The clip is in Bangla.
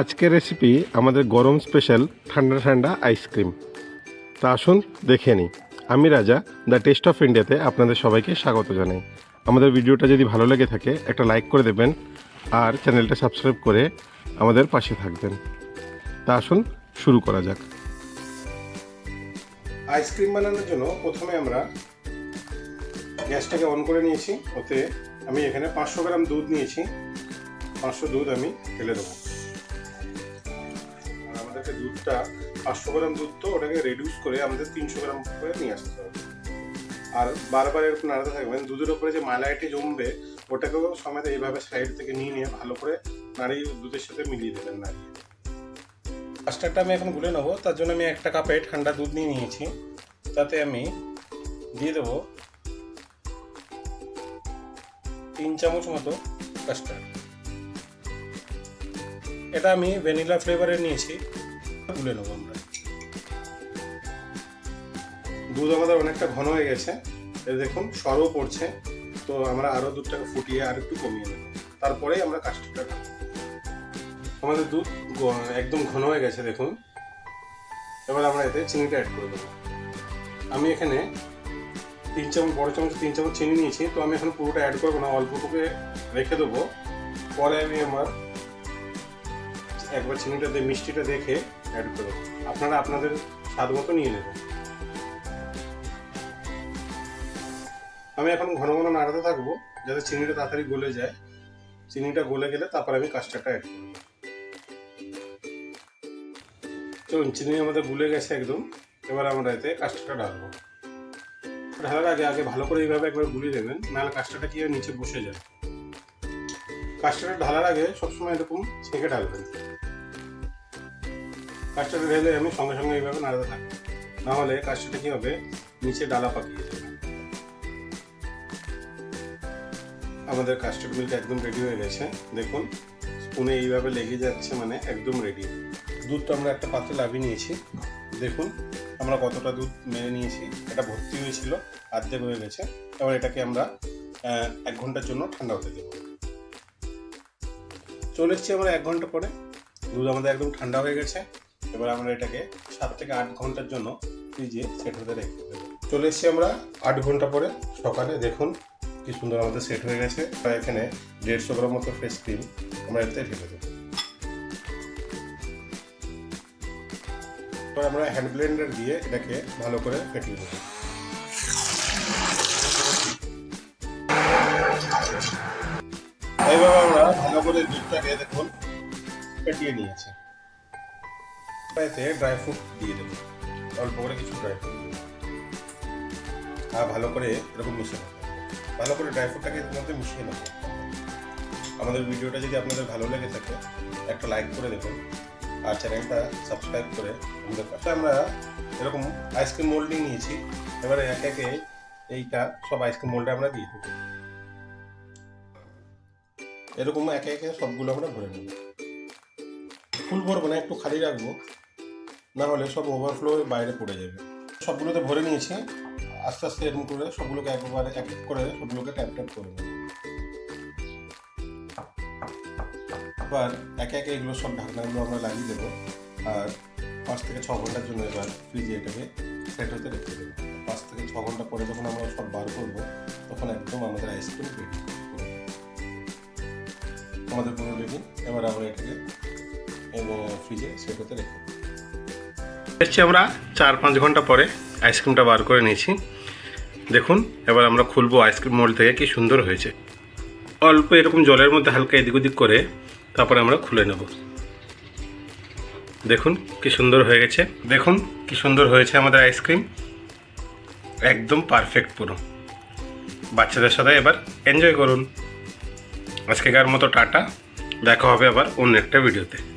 আজকের রেসিপি আমাদের গরম স্পেশাল ঠান্ডা ঠান্ডা আইসক্রিম তা আসুন দেখে নিই। আমি রাজা দ্য টেস্ট অফ ইন্ডিয়াতে আপনাদের সবাইকে স্বাগত জানাই। আমাদের ভিডিওটা যদি ভালো লেগে থাকে, একটা লাইক করে দেবেন আর চ্যানেলটা সাবস্ক্রাইব করে আমাদের পাশে থাকবেন। তা আসুন শুরু করা যাক। আইসক্রিম বানানোর জন্য প্রথমে আমরা গ্যাসটাকে অন করে নিয়েছি। ওতে আমি এখানে পাঁচশো গ্রাম দুধ নিয়েছি। পাঁচশো দুধ আমি ঢেলে দেবো। আর দুধটা, পাঁচশো গ্রাম দুধ তো ওটাকে রেডিউস করে আমাদের তিনশো গ্রাম করে নিয়ে আসতে হবে। আর বারবার এরকম নাড়াতে থাকবেন, দুধের উপরে যে মালাইটি জমবে, ওটাকেও সমেত এইভাবে সাইড থেকে নিয়ে নিয়ে ভালো করে নাড়িয়ে দুধের সাথে মিলিয়ে দেবেন নাড়িয়ে। কাস্টারটা আমি এখন গুলে নেব, তার জন্য আমি একটা কাপে ঠান্ডা দুধ নিয়ে নিয়েছি। তাতে আমি দিয়ে দেবো তিন চামচ মতো কাস্টার্ড এটা আমি ভ্যানিলা ফ্লেভারের নিয়েছি। গুলে নেব আমরা। দুধ আমাদের অনেকটা ঘন হয়ে গেছে। দেখুন, সরও পড়ছে। তো আমরা আরও দুধটাকে ফুটিয়ে আর একটু কমিয়ে নেব। তারপরেই আমরা কাস্টার্ডটা ঢালবো। আমাদের দুধ একদম ঘন হয়ে গেছে, দেখুন। এবার আমরা এতে চিনিটা অ্যাড করে দেবো। আমি এখানে তিন চামচ, বড় চামচ, তিন চামচ চিনি নিয়েছি। তো আমি এখন পুরোটা অ্যাড করব না অল্পটুকু রেখে দেবো। পরে আমি আমার একবার চিনিটা দিয়ে, মিষ্টিটা দেখে অ্যাড করে। আপনারা আপনাদের স্বাদ মতো নিয়ে নেবেন। আমি এখন ঘন ঘন নাড়াতে থাকব, যাতে চিনিটা তাড়াতাড়ি গলে যায়। চিনিটা গলে গেলে তারপর আমি কাস্টারটা অ্যাড করব। চলুন, চিনি আমাদের গুলে গেছে একদম। এবার আমরা এতে কাস্টারটা ঢালবো। ঢালার আগে আগে ভালো করে এইভাবে একবার গুলিয়ে দেবেন নাহলে কাস্টারটা কি নিচে বসে যায়। কাস্টারটা ঢালার আগে সবসময় এরকম ছেঁকে ঢালবেন। কাস্টারটা ঢেলে আমি সঙ্গে সঙ্গে এইভাবে নাড়াতে থাকব নাহলে কাস্টারটা কি হবে? নিচে ডালা পাকিয়ে যাবে। আমাদের কাস্টার্ড মিল্ক একদম রেডি হয়ে গেছে। দেখুন স্পুনে এইভাবে লেগে যাচ্ছে মানে একদম রেডি দুধটা আমরা একটা পাত্রে লাভিয়ে নিয়েছি। দেখুন, আমরা কতটা দুধ মেরে নিয়েছি। এটা ভর্তি হয়েছিল অর্ধেক হয়ে গেছে। এবার এটাকে আমরা এক ঘণ্টার জন্য ঠান্ডা হতে দেবো। চলে এসছি আমরা এক ঘণ্টা পরে। দুধ আমাদের একদম ঠান্ডা হয়ে গেছে। এবার আমরা এটাকে সাত থেকে আট ঘণ্টার জন্য ফ্রিজে সেট হতে রেখে দেবো। চলে এসছি আমরা আট ঘণ্টা পরে সকালে। দেখুন কি সুন্দর আমাদের সেট হয়ে গেছে। আর এখানে দেড়শো গ্রাম মতো ফ্রেশ ক্রিম আমরা এতে ঢেলে দেবো। এবার আমরা হ্যান্ড ব্লেন্ডার দিয়ে এটাকে ভালো করে ফেটিয়ে দেবো এইভাবে আমরা ভালো করে দুধটাকে দেখুন ফেটিয়ে নিয়েছি। এতে ড্রাই ফ্রুট দিয়ে দেবো। অল্প করে কিছু ড্রাই ফ্রুট আর ভালো করে এরকম মিশিয়ে নেব। ভালো করে ড্রাই ফ্রুটটাকে এর মিশিয়ে নেব। আমাদের ভিডিওটা যদি আপনাদের ভালো লেগে থাকে, একটা লাইক করে দেবেন। আর চ্যানেলটা সাবস্ক্রাইব করে আমাদের পাশে। আমরা এরকম আইসক্রিম মোল্ডিং নিয়েছি। এবারে একে একে এইটা, সব আইসক্রিম মোল্ডে আমরা দিয়ে দেবো। এরকম একে একে সবগুলো আমরা ভরে নেব। ফুল ভরবো না, একটু খালি রাখব। না হলে সব ওভারফ্লো বাইরে পড়ে যাবে। সবগুলোতে ভরে নিয়েছি। আস্তে আস্তে এরকম করে সবগুলোকে একবারে এক এক করে সবগুলোকে ট্যাপ ট্যাপ করে নেব। এবার একে একে এগুলো সব ঢাকনাগুলো আমরা লাগিয়ে দেবো। আর পাঁচ থেকে ছ ঘণ্টার জন্য এবার ফ্রিজে এটাকে সেট হতে রেখে দেবো। পাঁচ থেকে ছ ঘণ্টা পরে যখন আমরা সব বার করব, তখন একদম আমাদের আইসক্রিম রেডি আমাদের পুরো রেডি এবার আমরা এটাকে ফ্রিজে সেট হতে রেখে এসছি আমরা চার পাঁচ ঘণ্টা পরে। আইসক্রিমটা বার করে নিয়েছি। দেখুন, এবার আমরা খুলবো আইসক্রিম মোল্ড থেকে কি সুন্দর হয়েছে। অল্প এরকম জলের মধ্যে হালকা এদিক ওদিক করে তারপরে আমরা খুলে নেব। দেখুন, কি সুন্দর হয়ে গেছে। দেখুন, কি সুন্দর হয়েছে আমাদের আইসক্রিম। একদম পারফেক্ট পুরো। বাচ্চাদের সাথে এবার এনজয় করুন। আজকেকার মতো টাটা। দেখা হবে আবার অন্য একটা ভিডিওতে।